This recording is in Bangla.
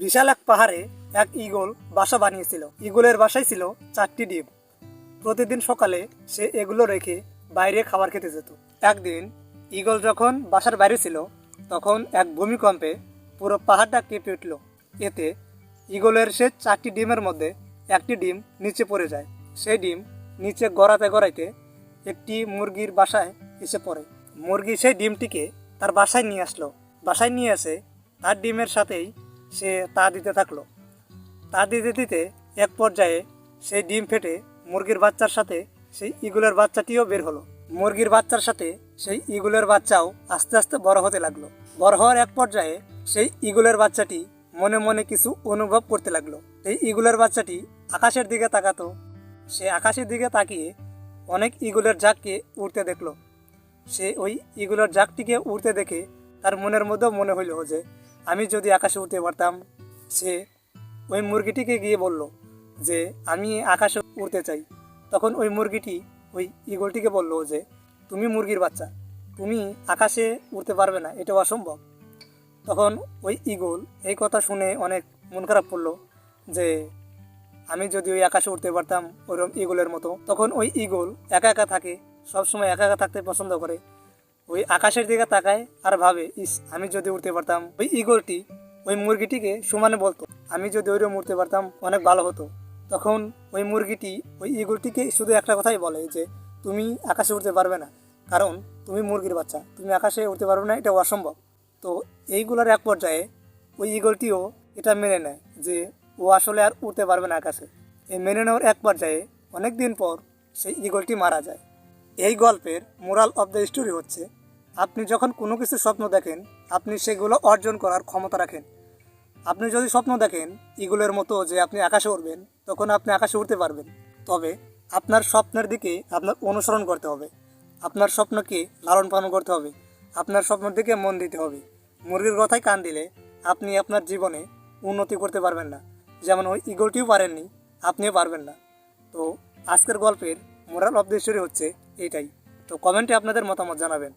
বিশাল এক পাহাড়ে এক ইগল বাসা বানিয়েছিল। ইগলের বাসায় ছিল চারটি ডিম। প্রতিদিন সকালে সে এগুলো রেখে বাইরে খাবার খেতে যেত। একদিন ইগল যখন বাসার বাইরে ছিল, তখন এক ভূমিকম্পে পুরো পাহাড়টা কেঁপে উঠল। এতে ইগলের সে চারটি ডিমের মধ্যে একটি ডিম নিচে পড়ে যায়। সেই ডিম নিচে গড়াতে গড়াইতে একটি মুরগির বাসায় এসে পড়ে। মুরগি সেই ডিমটিকে তার বাসায় নিয়ে আসলো। বাসায় নিয়ে এসে তার ডিমের সাথেই সে তা দিতে থাকল। তা দিতে দিতে এক পর্যায়ে সেই ডিম ফেটে মুরগির বাচ্চার সাথে সেই ইগুলের বাচ্চাটিও বের হলো। মুরগির বাচ্চার সাথে সেই ইগুলের বাচ্চাও আস্তে আস্তে বড় হতে লাগল। বড় হওয়ার এক পর্যায়ে সেই ইগুলের বাচ্চাটি মনে মনে কিছু অনুভব করতে লাগল। এই ইগুলের বাচ্চাটি আকাশের দিকে তাকাতো। সে আকাশের দিকে তাকিয়ে অনেক ইগুলের জাককে উড়তে দেখল। সে ওই ইগুলোর জাকটিকে উড়তে দেখে তার মনের মধ্যেও মনে হইল যে আমি যদি আকাশে উঠতে পারতাম সে ওই মুরগিটিকে গিয়ে বলল যে, আমি আকাশে উড়তে চাই। তখন ওই মুরগিটি ওই ইগলটিকে বলল যে, তুমি মুরগির বাচ্চা, তুমি আকাশে উড়তে পারবে না এটা অসম্ভব। তখন ওই ইগল এই কথা শুনে অনেক মন খারাপ করল যে, আমি যদি ওই আকাশে উঠতে পারতাম ওইরকম ইগলের মতো। তখন ওই ইগল একা একা থাকে, সবসময় একা একা থাকতে পছন্দ করে। ওই আকাশের দিকে তাকায় আর ভাবে, ইস, আমি যদি উঠতে পারতাম। ওই ইগলটি ওই মুরগিটিকে সমানে বলতো, আমি যদি ওইরকম উঠতে পারতাম, অনেক ভালো হতো। তখন ওই মুরগিটি, ওই ইগলটিকে শুধু একটা কথাই বলে যে, তুমি আকাশে উঠতে পারবে না, কারণ তুমি মুরগির বাচ্চা। তুমি আকাশে উঠতে পারবে না, এটা অসম্ভব। তো এইগুলোর এক পর্যায়ে ওই ইগলটিও এটা মেনে নেয় যে, ও আসলে আর উঠতে পারবে না আকাশে। এই মেনে নেওয়ার এক পর্যায়ে অনেক দিন পর সেই ইগলটি মারা যায়। এই গল্পের মোরাল অফ দ্য স্টোরি হচ্ছে আপনি যখন কোনো কিছু স্বপ্ন দেখেন, আপনি সেগুলো অর্জন করার ক্ষমতা রাখেন। আপনি যদি স্বপ্ন দেখেন ইগুলের মতো যে আপনি আকাশে উঠবেন তখন আপনি আকাশে উঠতে পারবেন। তবে আপনার স্বপ্নের দিকে আপনার অনুসরণ করতে হবে। আপনার স্বপ্নকে লালন পালন করতে হবে। আপনার স্বপ্নের দিকে মন দিতে হবে। মুরগির কথায় কান দিলে আপনি আপনার জীবনে উন্নতি করতে পারবেন না। যেমন ওই ইগলটিও পারেননি, আপনিও পারবেন না। তো আজকের গল্পের মোরাল অফ দ্য হচ্ছে এইটাই তো কমেন্টে আপনাদের মতামত জানাবেন।